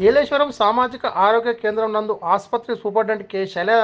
ఏలేశ్వరం సామాజిక ఆరోగ్య కేంద్రం నందు ఆసుపత్రి సూపరింటెండెంట్ కె. శైలజ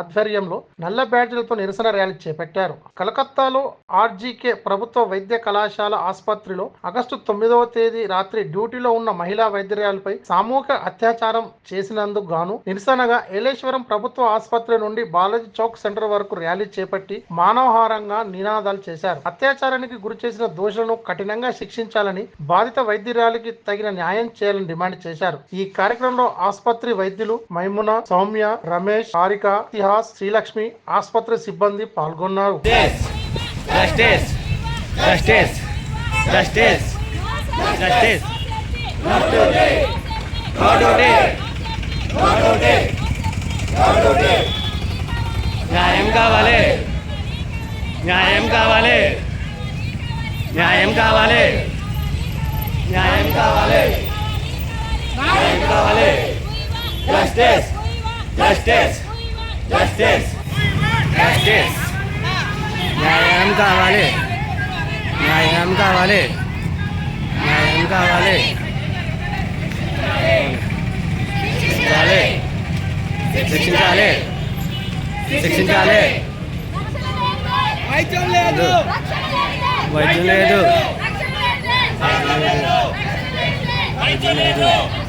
ఆధ్వర్యంలో నల్ల బ్యాడ్జీలతో నిరసన ర్యాలీ చేపట్టారు. కలకత్తాలో ఆర్జీకే ప్రభుత్వ వైద్య కళాశాల ఆసుపత్రిలో ఆగస్టు తొమ్మిదవ తేదీ రాత్రి డ్యూటీలో ఉన్న మహిళా వైద్యురాలపై సామూహిక అత్యాచారం చేసినందుకు గాను నిరసనగా ఏలేశ్వరం ప్రభుత్వ ఆసుపత్రి నుండి బాలాజీ చౌక్ సెంటర్ వరకు ర్యాలీ చేపట్టి మానవహారంగా నినాదాలు చేశారు. అత్యాచారానికి గురి చేసిన దోషులను కఠినంగా శిక్షించాలని బాధిత వైద్యురాలికి తగిన న్యాయం చేయాలని డిమాండ్ చేశారు. ఈ కార్యక్రమంలో ఆసుపత్రి వైద్యులు మైమున సౌమ్య రమేష్ హారిక ఇతిహాస్ శ్రీలక్ష్మి ఆసుపత్రి సిబ్బంది పాల్గొన్నారు న్యాయం కావాలి న్యాయం కావాలి న్యాయం కావాలి న్యాయం కావాలి న్యాయం కావాలి జస్టిస్ జస్టిస్ జస్టిస్ జస్టిస్ న్యాయం కావాలి. న్యాయం కావాలి. న్యాయం కావాలి. శిక్షించాలి. శిక్షించాలి. శిక్షించాలి వైద్యం లేదు. వైద్యం లేదు. వైద్యం లేదు.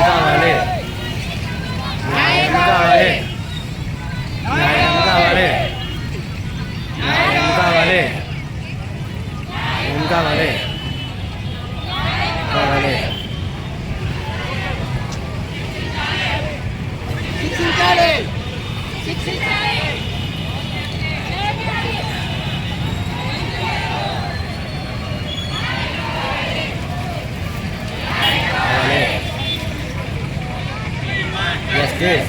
కావాలి న్యాయం కావాలి న్యాయం కావాలి న్యాయం కావాలి కావాలి కావాలి శిక్షించాలి జస్టిస్